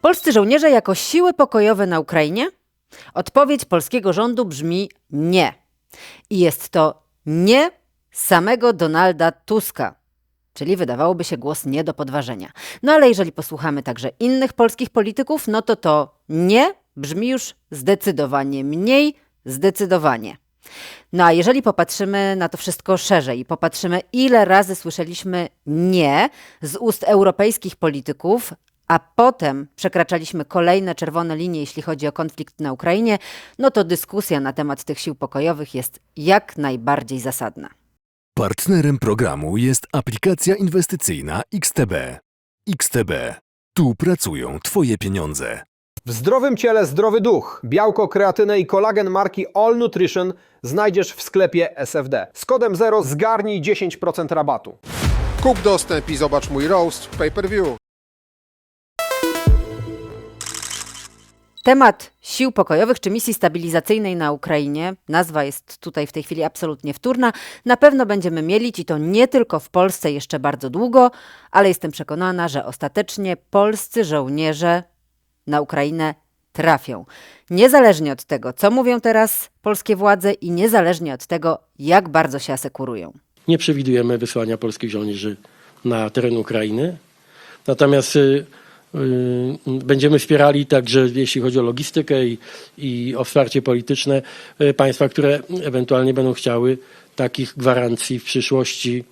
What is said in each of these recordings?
Polscy żołnierze jako siły pokojowe na Ukrainie? Odpowiedź polskiego rządu brzmi nie. I jest to nie samego Donalda Tuska. Czyli wydawałoby się głos nie do podważenia. No ale jeżeli posłuchamy także innych polskich polityków, no to to nie brzmi już zdecydowanie mniej, zdecydowanie. No a jeżeli popatrzymy na to wszystko szerzej i popatrzymy, ile razy słyszeliśmy nie z ust europejskich polityków, a potem przekraczaliśmy kolejne czerwone linie, jeśli chodzi o konflikt na Ukrainie, no to dyskusja na temat tych sił pokojowych jest jak najbardziej zasadna. Partnerem programu jest aplikacja inwestycyjna XTB. XTB. Tu pracują Twoje pieniądze. W zdrowym ciele zdrowy duch. Białko, kreatynę i kolagen marki All Nutrition znajdziesz w sklepie SFD. Z kodem 0 zgarnij 10% rabatu. Kup dostęp i zobacz mój roast w pay-per-view. Temat sił pokojowych czy misji stabilizacyjnej na Ukrainie, nazwa jest tutaj w tej chwili absolutnie wtórna, na pewno będziemy mielić i to nie tylko w Polsce jeszcze bardzo długo, ale jestem przekonana, że ostatecznie polscy żołnierze na Ukrainę trafią. Niezależnie od tego, co mówią teraz polskie władze i niezależnie od tego, jak bardzo się asekurują. Nie przewidujemy wysłania polskich żołnierzy na teren Ukrainy. Natomiast y, będziemy wspierali także, jeśli chodzi o logistykę i, i o wsparcie polityczne, y, państwa, które ewentualnie będą chciały takich gwarancji w przyszłości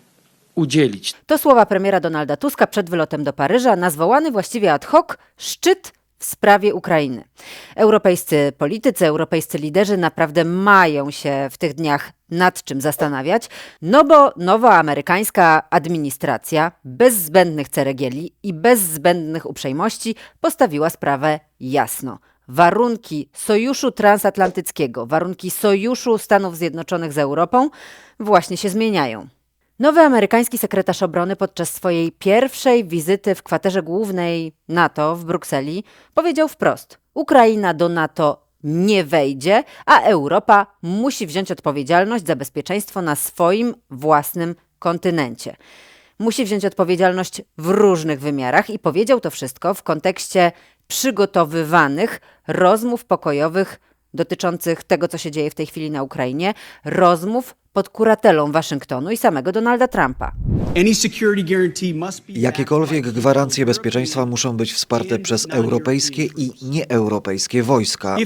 udzielić. To słowa premiera Donalda Tuska przed wylotem do Paryża na zwołany właściwie ad hoc szczyt w sprawie Ukrainy. Europejscy politycy, europejscy liderzy naprawdę mają się w tych dniach nad czym zastanawiać, no bo nowa amerykańska administracja bez zbędnych ceregieli i bez zbędnych uprzejmości postawiła sprawę jasno. Warunki sojuszu transatlantyckiego, warunki sojuszu Stanów Zjednoczonych z Europą właśnie się zmieniają. Nowy amerykański sekretarz obrony podczas swojej pierwszej wizyty w kwaterze głównej NATO w Brukseli powiedział wprost: Ukraina do NATO nie wejdzie, a Europa musi wziąć odpowiedzialność za bezpieczeństwo na swoim własnym kontynencie. Musi wziąć odpowiedzialność w różnych wymiarach i powiedział to wszystko w kontekście przygotowywanych rozmów pokojowych dotyczących tego, co się dzieje w tej chwili na Ukrainie, rozmów pod kuratelą Waszyngtonu i samego Donalda Trumpa. Jakiekolwiek gwarancje bezpieczeństwa muszą być wsparte przez europejskie i nieeuropejskie wojska.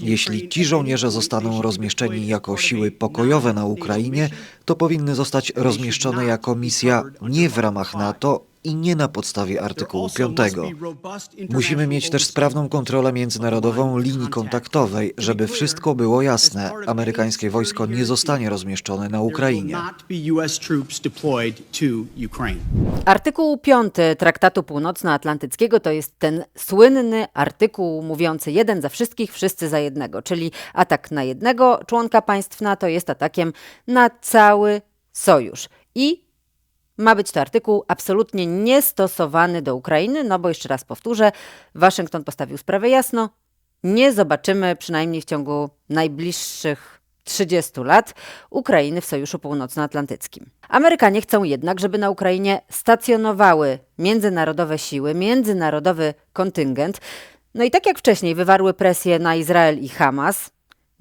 Jeśli ci żołnierze zostaną rozmieszczeni jako siły pokojowe na Ukrainie, to powinny zostać rozmieszczone jako misja nie w ramach NATO i nie na podstawie artykułu 5. Musimy mieć też sprawną kontrolę międzynarodową linii kontaktowej, żeby wszystko było jasne. Amerykańskie wojsko nie zostanie rozmieszczone na Ukrainie. Artykuł 5 Traktatu Północnoatlantyckiego to jest ten słynny artykuł mówiący jeden za wszystkich, wszyscy za jednego, czyli atak na jednego członka państw NATO jest atakiem na cały sojusz. I ma być to artykuł absolutnie niestosowany do Ukrainy, no bo jeszcze raz powtórzę, Waszyngton postawił sprawę jasno. Nie zobaczymy przynajmniej w ciągu najbliższych 30 lat Ukrainy w Sojuszu Północnoatlantyckim. Amerykanie chcą jednak, żeby na Ukrainie stacjonowały międzynarodowe siły, międzynarodowy kontyngent. No i tak jak wcześniej wywarły presję na Izrael i Hamas,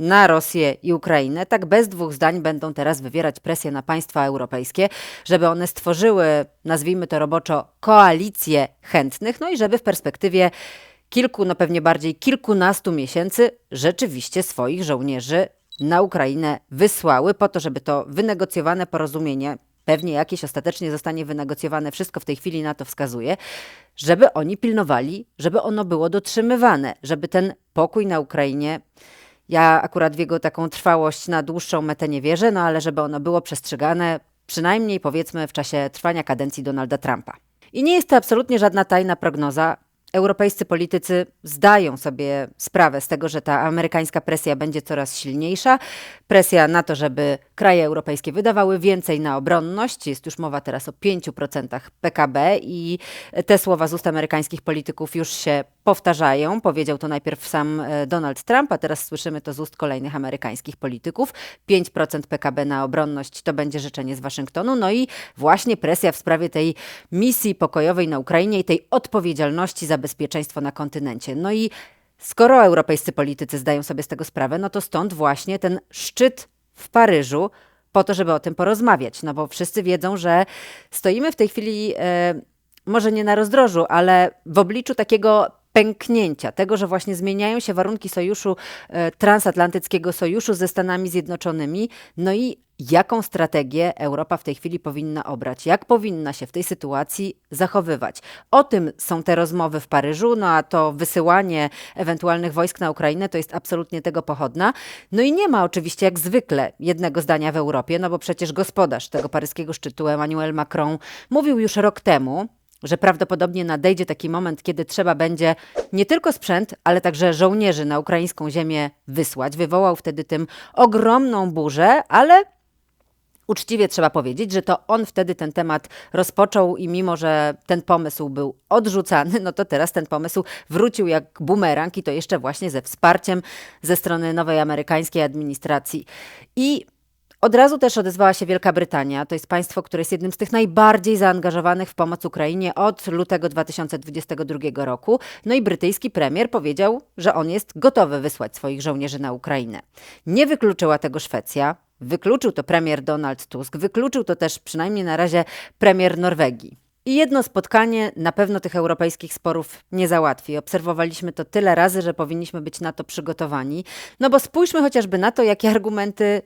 na Rosję i Ukrainę, tak bez dwóch zdań będą teraz wywierać presję na państwa europejskie, żeby one stworzyły, nazwijmy to roboczo, koalicję chętnych, no i żeby w perspektywie kilku, no pewnie bardziej kilkunastu miesięcy rzeczywiście swoich żołnierzy na Ukrainę wysłały po to, żeby to wynegocjowane porozumienie, pewnie jakieś ostatecznie zostanie wynegocjowane, wszystko w tej chwili na to wskazuje, żeby oni pilnowali, żeby ono było dotrzymywane, żeby ten pokój na Ukrainie ja akurat w jego taką trwałość na dłuższą metę nie wierzę, no ale żeby ono było przestrzegane, przynajmniej powiedzmy w czasie trwania kadencji Donalda Trumpa. I nie jest to absolutnie żadna tajna prognoza. Europejscy politycy zdają sobie sprawę z tego, że ta amerykańska presja będzie coraz silniejsza. Presja na to, żeby kraje europejskie wydawały więcej na obronność. Jest już mowa teraz o 5% PKB i te słowa z ust amerykańskich polityków już się powtarzają. Powiedział to najpierw sam e, Donald Trump, a teraz słyszymy to z ust kolejnych amerykańskich polityków. 5% PKB na obronność to będzie życzenie z Waszyngtonu. No i właśnie presja w sprawie tej misji pokojowej na Ukrainie i tej odpowiedzialności za bezpieczeństwo na kontynencie. No i skoro europejscy politycy zdają sobie z tego sprawę, no to stąd właśnie ten szczyt w Paryżu po to, żeby o tym porozmawiać. No bo wszyscy wiedzą, że stoimy w tej chwili e, może nie na rozdrożu, ale w obliczu takiego pęknięcia, tego, że właśnie zmieniają się warunki sojuszu e, transatlantyckiego sojuszu ze Stanami Zjednoczonymi. No i jaką strategię Europa w tej chwili powinna obrać? Jak powinna się w tej sytuacji zachowywać? O tym są te rozmowy w Paryżu, no a to wysyłanie ewentualnych wojsk na Ukrainę to jest absolutnie tego pochodna. No i nie ma oczywiście jak zwykle jednego zdania w Europie, no bo przecież gospodarz tego paryskiego szczytu Emmanuel Macron mówił już rok temu, że prawdopodobnie nadejdzie taki moment, kiedy trzeba będzie nie tylko sprzęt, ale także żołnierzy na ukraińską ziemię wysłać. Wywołał wtedy tym ogromną burzę, ale Uczciwie trzeba powiedzieć, że to on wtedy ten temat rozpoczął i mimo, że ten pomysł był odrzucany, no to teraz ten pomysł wrócił jak bumerang i to jeszcze właśnie ze wsparciem ze strony nowej amerykańskiej administracji. I od razu też odezwała się Wielka Brytania. To jest państwo, które jest jednym z tych najbardziej zaangażowanych w pomoc Ukrainie od lutego 2022 roku. No i brytyjski premier powiedział, że on jest gotowy wysłać swoich żołnierzy na Ukrainę. Nie wykluczyła tego Szwecja. Wykluczył to premier Donald Tusk, wykluczył to też przynajmniej na razie premier Norwegii. I jedno spotkanie na pewno tych europejskich sporów nie załatwi. Obserwowaliśmy to tyle razy, że powinniśmy być na to przygotowani. No bo spójrzmy chociażby na to, jakie argumenty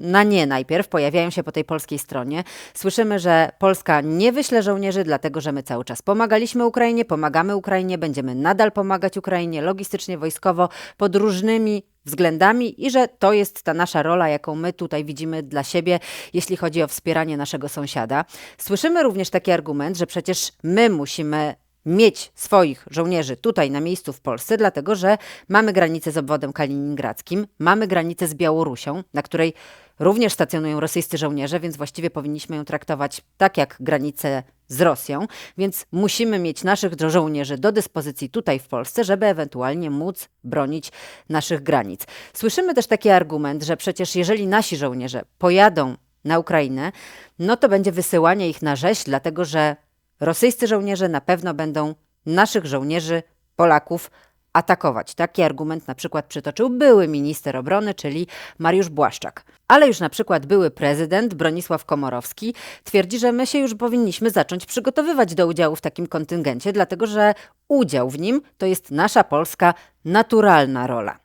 na nie najpierw pojawiają się po tej polskiej stronie. Słyszymy, że Polska nie wyśle żołnierzy, dlatego że my cały czas pomagaliśmy Ukrainie, pomagamy Ukrainie, będziemy nadal pomagać Ukrainie logistycznie, wojskowo, pod różnymi względami i że to jest ta nasza rola, jaką my tutaj widzimy dla siebie, jeśli chodzi o wspieranie naszego sąsiada. Słyszymy również taki argument, że przecież my musimy mieć swoich żołnierzy tutaj na miejscu w Polsce, dlatego że mamy granicę z obwodem kaliningradzkim, mamy granicę z Białorusią, na której również stacjonują rosyjscy żołnierze, więc właściwie powinniśmy ją traktować tak jak granicę z Rosją, więc musimy mieć naszych żo- żołnierzy do dyspozycji tutaj w Polsce, żeby ewentualnie móc bronić naszych granic. Słyszymy też taki argument, że przecież jeżeli nasi żołnierze pojadą na Ukrainę, no to będzie wysyłanie ich na rzeź, dlatego że rosyjscy żołnierze na pewno będą naszych żołnierzy, Polaków, atakować. Taki argument na przykład przytoczył były minister obrony, czyli Mariusz Błaszczak. Ale już na przykład były prezydent Bronisław Komorowski twierdzi, że my się już powinniśmy zacząć przygotowywać do udziału w takim kontyngencie, dlatego że udział w nim to jest nasza polska naturalna rola.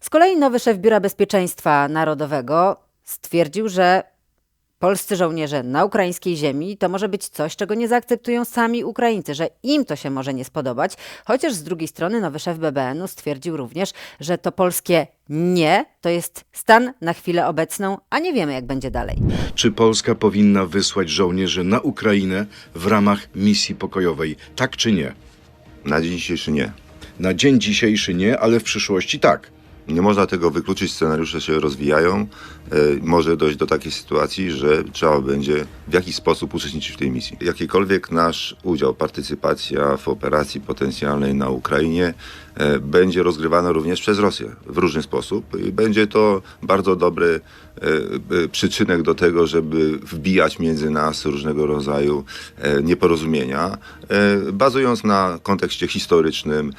Z kolei nowy szef Biura Bezpieczeństwa Narodowego stwierdził, że polscy żołnierze na ukraińskiej ziemi to może być coś, czego nie zaakceptują sami Ukraińcy, że im to się może nie spodobać, chociaż z drugiej strony nowy szef BBN-u stwierdził również, że to polskie nie to jest stan na chwilę obecną, a nie wiemy jak będzie dalej. Czy Polska powinna wysłać żołnierzy na Ukrainę w ramach misji pokojowej? Tak czy nie? Na dzień dzisiejszy nie. Na dzień dzisiejszy nie, ale w przyszłości tak. Nie można tego wykluczyć, scenariusze się rozwijają. E, może dojść do takiej sytuacji, że trzeba będzie w jakiś sposób uczestniczyć w tej misji. Jakikolwiek nasz udział, partycypacja w operacji potencjalnej na Ukrainie e, będzie rozgrywana również przez Rosję w różny sposób. I będzie to bardzo dobry e, przyczynek do tego, żeby wbijać między nas różnego rodzaju nieporozumienia, bazując na kontekście historycznym.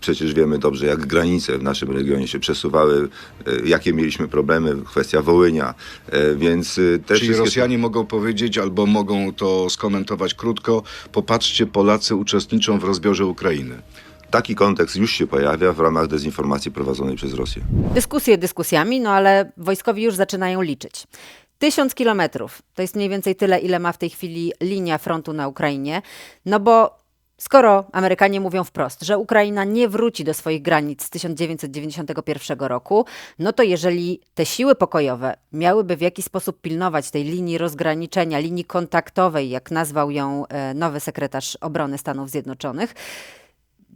Przecież wiemy dobrze, jak granice w naszym regionie się przesuwały, e, jakie mieliśmy problemy, kwestia Wołynia, e, więc e, te Czyli wszystkie... Rosjanie mogą powiedzieć albo mogą to skomentować krótko. Popatrzcie, Polacy uczestniczą w rozbiorze Ukrainy. Taki kontekst już się pojawia w ramach dezinformacji prowadzonej przez Rosję. Dyskusje dyskusjami, no ale wojskowi już zaczynają liczyć. Tysiąc kilometrów to jest mniej więcej tyle, ile ma w tej chwili linia frontu na Ukrainie. No bo skoro Amerykanie mówią wprost, że Ukraina nie wróci do swoich granic z 1991 roku, no to jeżeli te siły pokojowe miałyby w jakiś sposób pilnować tej linii rozgraniczenia, linii kontaktowej, jak nazwał ją e, nowy sekretarz obrony Stanów Zjednoczonych,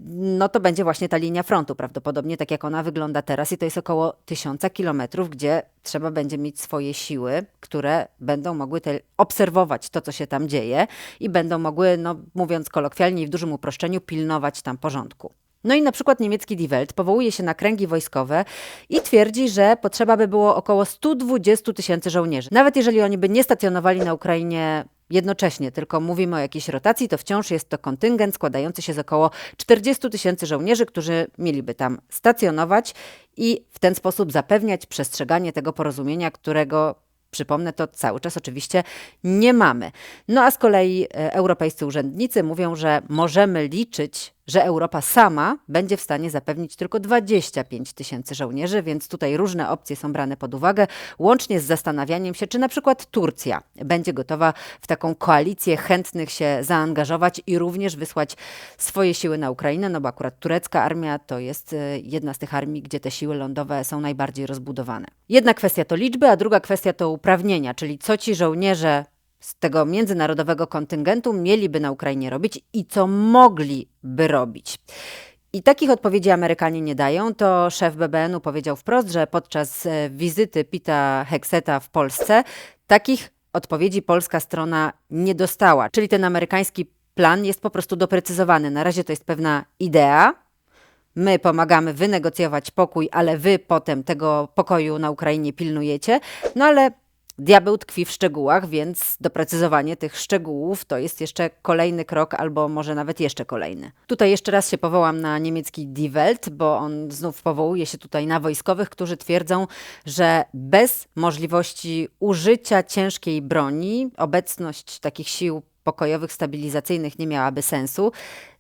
no to będzie właśnie ta linia frontu, prawdopodobnie tak jak ona wygląda teraz i to jest około tysiąca kilometrów, gdzie trzeba będzie mieć swoje siły, które będą mogły te, obserwować to, co się tam dzieje i będą mogły, no mówiąc kolokwialnie i w dużym uproszczeniu, pilnować tam porządku. No i na przykład niemiecki Die Welt powołuje się na kręgi wojskowe i twierdzi, że potrzeba by było około 120 tysięcy żołnierzy. Nawet jeżeli oni by nie stacjonowali na Ukrainie jednocześnie, tylko mówimy o jakiejś rotacji, to wciąż jest to kontyngent składający się z około 40 tysięcy żołnierzy, którzy mieliby tam stacjonować i w ten sposób zapewniać przestrzeganie tego porozumienia, którego Przypomnę, to cały czas oczywiście nie mamy. No a z kolei e, europejscy urzędnicy mówią, że możemy liczyć, że Europa sama będzie w stanie zapewnić tylko 25 tysięcy żołnierzy, więc tutaj różne opcje są brane pod uwagę, łącznie z zastanawianiem się, czy na przykład Turcja będzie gotowa w taką koalicję chętnych się zaangażować i również wysłać swoje siły na Ukrainę, no bo akurat turecka armia to jest e, jedna z tych armii, gdzie te siły lądowe są najbardziej rozbudowane. Jedna kwestia to liczby, a druga kwestia to uprawnienia, czyli co ci żołnierze z tego międzynarodowego kontyngentu mieliby na Ukrainie robić i co mogliby robić. I takich odpowiedzi Amerykanie nie dają. To szef BBN-u powiedział wprost, że podczas e, wizyty Pita Hexeta w Polsce takich odpowiedzi polska strona nie dostała. Czyli ten amerykański plan jest po prostu doprecyzowany. Na razie to jest pewna idea. My pomagamy wynegocjować pokój, ale wy potem tego pokoju na Ukrainie pilnujecie. No ale Diabeł tkwi w szczegółach, więc doprecyzowanie tych szczegółów to jest jeszcze kolejny krok, albo może nawet jeszcze kolejny. Tutaj jeszcze raz się powołam na niemiecki Die Welt, bo on znów powołuje się tutaj na wojskowych, którzy twierdzą, że bez możliwości użycia ciężkiej broni obecność takich sił pokojowych, stabilizacyjnych nie miałaby sensu.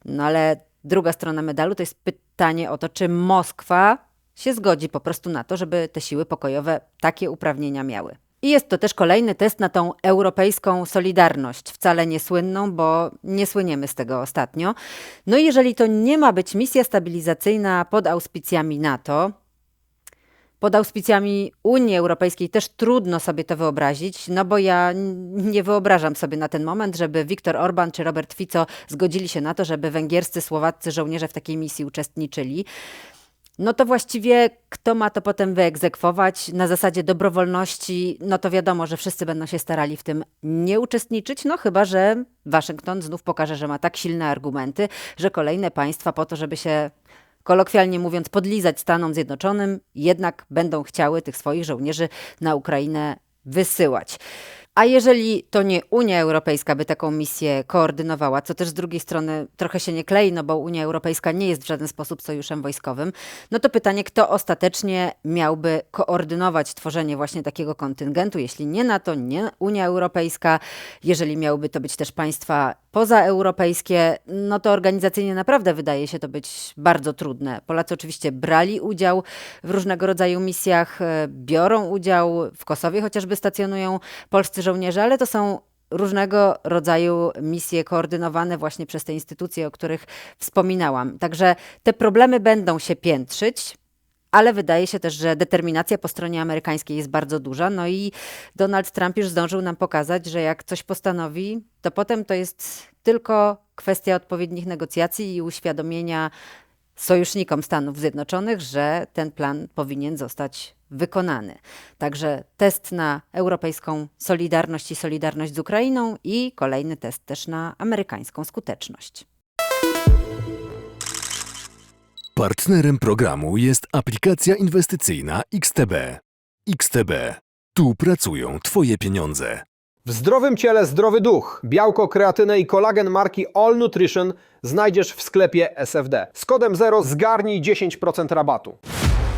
No ale druga strona medalu to jest pytanie o to, czy Moskwa się zgodzi po prostu na to, żeby te siły pokojowe takie uprawnienia miały. I jest to też kolejny test na tą europejską solidarność, wcale nie słynną, bo nie słyniemy z tego ostatnio. No i jeżeli to nie ma być misja stabilizacyjna pod auspicjami NATO, pod auspicjami Unii Europejskiej też trudno sobie to wyobrazić, no bo ja nie wyobrażam sobie na ten moment, żeby Viktor Orban czy Robert Fico zgodzili się na to, żeby węgierscy, słowaccy żołnierze w takiej misji uczestniczyli no to właściwie kto ma to potem wyegzekwować na zasadzie dobrowolności, no to wiadomo, że wszyscy będą się starali w tym nie uczestniczyć, no chyba, że Waszyngton znów pokaże, że ma tak silne argumenty, że kolejne państwa po to, żeby się kolokwialnie mówiąc podlizać Stanom Zjednoczonym, jednak będą chciały tych swoich żołnierzy na Ukrainę wysyłać. A jeżeli to nie Unia Europejska by taką misję koordynowała, co też z drugiej strony trochę się nie klei, no bo Unia Europejska nie jest w żaden sposób sojuszem wojskowym, no to pytanie, kto ostatecznie miałby koordynować tworzenie właśnie takiego kontyngentu, jeśli nie NATO, nie Unia Europejska, jeżeli miałyby to być też państwa pozaeuropejskie, no to organizacyjnie naprawdę wydaje się to być bardzo trudne. Polacy oczywiście brali udział w różnego rodzaju misjach, e, biorą udział, w Kosowie chociażby stacjonują polscy żołnierze, ale to są różnego rodzaju misje koordynowane właśnie przez te instytucje, o których wspominałam. Także te problemy będą się piętrzyć. Ale wydaje się też, że determinacja po stronie amerykańskiej jest bardzo duża. No i Donald Trump już zdążył nam pokazać, że jak coś postanowi, to potem to jest tylko kwestia odpowiednich negocjacji i uświadomienia sojusznikom Stanów Zjednoczonych, że ten plan powinien zostać wykonany. Także test na europejską solidarność i solidarność z Ukrainą i kolejny test też na amerykańską skuteczność. Partnerem programu jest aplikacja inwestycyjna XTB. XTB. Tu pracują Twoje pieniądze. W zdrowym ciele zdrowy duch. Białko, kreatynę i kolagen marki All Nutrition znajdziesz w sklepie SFD. Z kodem 0 zgarnij 10% rabatu.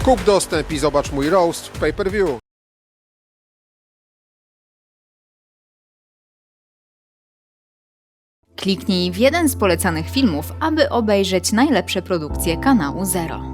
Kup dostęp i zobacz mój roast w pay-per-view. Kliknij w jeden z polecanych filmów, aby obejrzeć najlepsze produkcje kanału Zero.